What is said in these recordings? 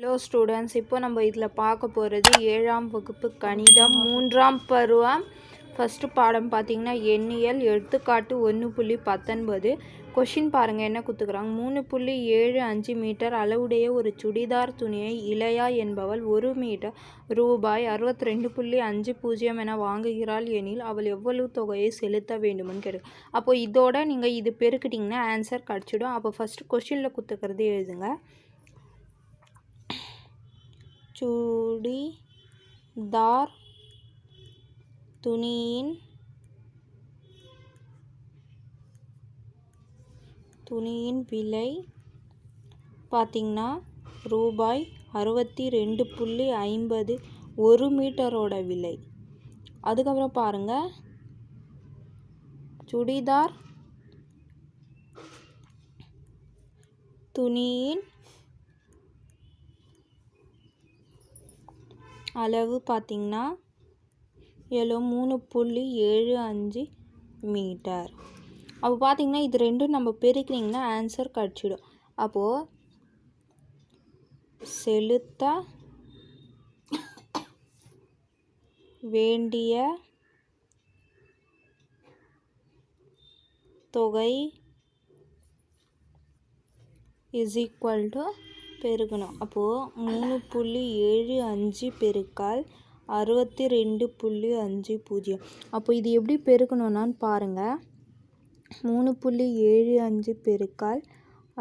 Hello students இப்போ நம்ம இதில் பார்க்க போகிறது ஏழாம் வகுப்பு கணிதம் மூன்றாம் பருவம். ஃபஸ்ட்டு பாடம் பார்த்தீங்கன்னா எண்ணியல் எடுத்துக்காட்டு ஒன்று புள்ளி பத்தொன்பது. கொஷின் பாருங்கள் என்ன கொடுத்துக்குறாங்க மூணு புள்ளி ஏழு அஞ்சு மீட்டர் அளவுடைய ஒரு சுடிதார் துணியை இளையா என்பவள் ஒரு மீட்டர் ரூபாய் அறுபத்தி ரெண்டு புள்ளி அஞ்சு பூஜ்ஜியம் என வாங்குகிறாள் எனில் அவள் எவ்வளவு தொகையை செலுத்த வேண்டும்னு கேட்கு அப்போது இதோட நீங்கள் இது பெருக்கிட்டிங்கன்னா ஆன்சர் கிடச்சிடும். அப்போ ஃபஸ்ட்டு கொஷினில் கொடுத்துக்கிறது எழுதுங்க. சுடிதார் துணியின் துணியின் விலை பார்த்திங்கன்னா ரூபாய் அறுபத்தி ரெண்டு புள்ளி ஐம்பது ஒரு மீட்டரோட விலை. அதுக்கப்புறம் பாருங்கள் சுடிதார் துணியின் அளவு பார்த்திங்கன்னா எவ்வளோ மூணு புள்ளி ஏழு அஞ்சு மீட்டர். அப்போ பார்த்திங்கன்னா இது ரெண்டும் நம்ம பெருக்கினீங்கன்னா ஆன்சர் கிடச்சிடும். அப்போது செலுத்த வேண்டிய தொகை இஸ் ஈக்குவல் டு பெருகணும். அப்போது மூணு புள்ளி ஏழு அஞ்சு பெருக்கால் அறுபத்தி ரெண்டு புள்ளி அஞ்சு பூஜ்ஜியம். அப்போ இது எப்படி பெருக்கணும்னான்னு பாருங்கள் மூணு புள்ளி ஏழு அஞ்சு பெருக்கால்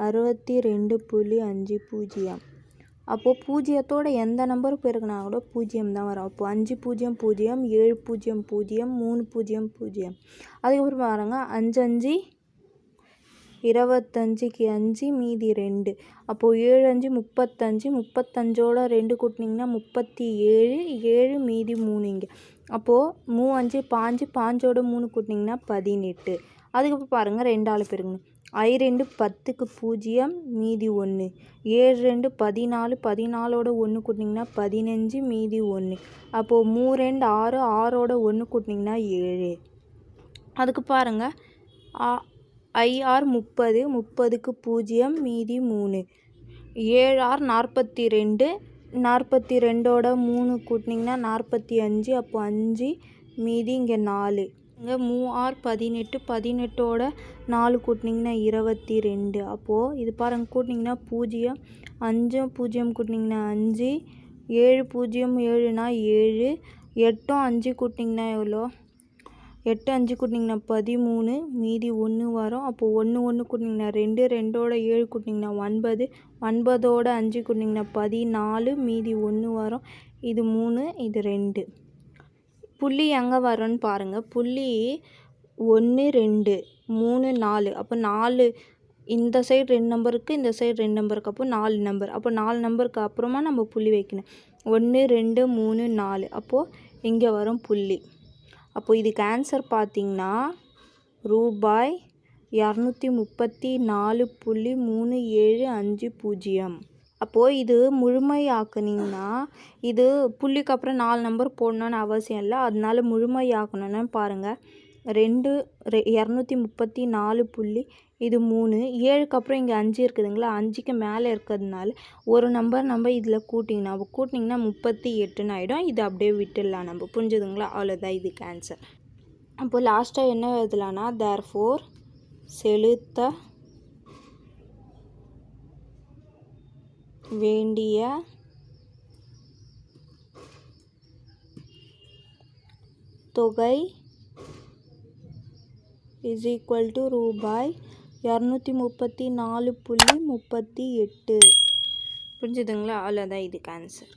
அறுபத்தி ரெண்டு புள்ளி அஞ்சு பூஜ்ஜியம். அப்போது பூஜ்ஜியத்தோட எந்த நம்பர் பெருக்கினா கூட பூஜ்ஜியம் தான் வரும். அப்போது அஞ்சு பூஜ்ஜியம் பூஜ்ஜியம் ஏழு பூஜ்ஜியம் பூஜ்ஜியம் மூணு பூஜ்ஜியம் பூஜ்ஜியம். அதுக்கப்புறம் பாருங்கள் அஞ்சு அஞ்சு இருபத்தஞ்சிக்கு அஞ்சு மீதி ரெண்டு. அப்போது ஏழு அஞ்சு முப்பத்தஞ்சு முப்பத்தஞ்சோட ரெண்டு கூட்டினிங்கன்னா முப்பத்தி ஏழு ஏழு மீதி மூணு இங்கே அப்போது மூ அஞ்சு பாஞ்சு பாஞ்சோட மூணு கூட்டினிங்கன்னா பதினெட்டு. அதுக்கப்புறம் பாருங்கள் ரெண்டாள் பெருங்கணும் ஐ ரெண்டு பத்துக்கு பூஜ்ஜியம் மீதி ஒன்று ஏழு ரெண்டு பதினாலு பதினாலோட ஒன்று கூட்டினிங்கன்னா பதினஞ்சு மீதி ஒன்று அப்போது மூ ரெண்டு ஆறு ஆறோட ஒன்று கூட்டினிங்கன்னா ஏழு. அதுக்கு பாருங்கள் ஐஆர் முப்பது முப்பதுக்கு பூஜ்ஜியம் மீதி மூணு. ஏழார் நாற்பத்தி ரெண்டு நாற்பத்தி ரெண்டோட மூணு கூட்டினிங்கன்னா நாற்பத்தி அஞ்சு அப்போ அஞ்சு மீதி இங்கே நாலு. இங்கே மூஆர் பதினெட்டு பதினெட்டோட நாலு கூட்டினிங்கன்னா இருபத்தி ரெண்டு அப்போது இது பாருங்கள் கூட்டினிங்கன்னா பூஜ்ஜியம் அஞ்சும் பூஜ்ஜியம் கூட்டினிங்கன்னா அஞ்சு ஏழு பூஜ்ஜியம் ஏழுனா ஏழு எட்டும் அஞ்சு கூட்டினிங்கன்னா எவ்வளோ? எட்டு அஞ்சு கூட்டிங்கன்னா பதிமூணு மீதி ஒன்று வரும். அப்போது ஒன்று ஒன்று கூட்டிங்கன்னா ரெண்டு ரெண்டோட ஏழு கூட்டிங்கன்னா ஒன்பது ஒன்பதோட அஞ்சு கூட்டிங்கன்னா பதினாலு மீதி ஒன்று வரும். இது மூணு இது ரெண்டு. புள்ளி எங்கே வரும்னு பாருங்கள் புள்ளி ஒன்று ரெண்டு மூணு நாலு. அப்போ நாலு இந்த சைடு ரெண்டு நம்பருக்கு இந்த சைடு ரெண்டு நம்பருக்கு அப்போ நாலு நம்பர் அப்போ நாலு நம்பருக்கு அப்புறமா நம்ம புள்ளி வைக்கணும். ஒன்று ரெண்டு மூணு நாலு. அப்போது இங்கே வரும் புள்ளி. அப்போது இதுக்கு ஆன்சர் பார்த்திங்கன்னா ரூபாய் இரநூத்தி முப்பத்தி நாலு புள்ளி மூணு ஏழு அஞ்சு பூஜ்ஜியம். அப்போது இது முழுமையாக்குனிங்கன்னா இது புள்ளிக்கு அப்புறம் நாலு நம்பர் போடணுன்னு அவசியம் இல்லை. அதனால முழுமையாக்கணுன்னு பாருங்கள் ரெண்டு ரெ இரநூத்தி முப்பத்தி நாலு புள்ளி இது மூணு. ஏழுக்கு அப்புறம் இங்கே அஞ்சு இருக்குதுங்களா? அஞ்சுக்கு மேலே இருக்கிறதுனால ஒரு நம்பர் நம்ம இதில் கூட்டிங்கன்னா அப்போ கூட்டிங்கன்னா முப்பத்தி எட்டுன்னு ஆகிடும் இது அப்படியே விட்டுடலாம் நம்ம. புரிஞ்சுதுங்களா? அவ்வளோதான் இதுக்கு ஆன்சர் அப்போ லாஸ்ட்டாக என்ன எழுதலான்னா தேர் ஃபோர் செலுத்த வேண்டிய தொகை இஸ் ஈக்குவல் டு ரூபாய் இரநூத்தி முப்பத்தி நாலு புள்ளி முப்பத்தி எட்டு. புரிஞ்சுதுங்களா? அவ்வளோதான் இதுக்கு ஆன்சர்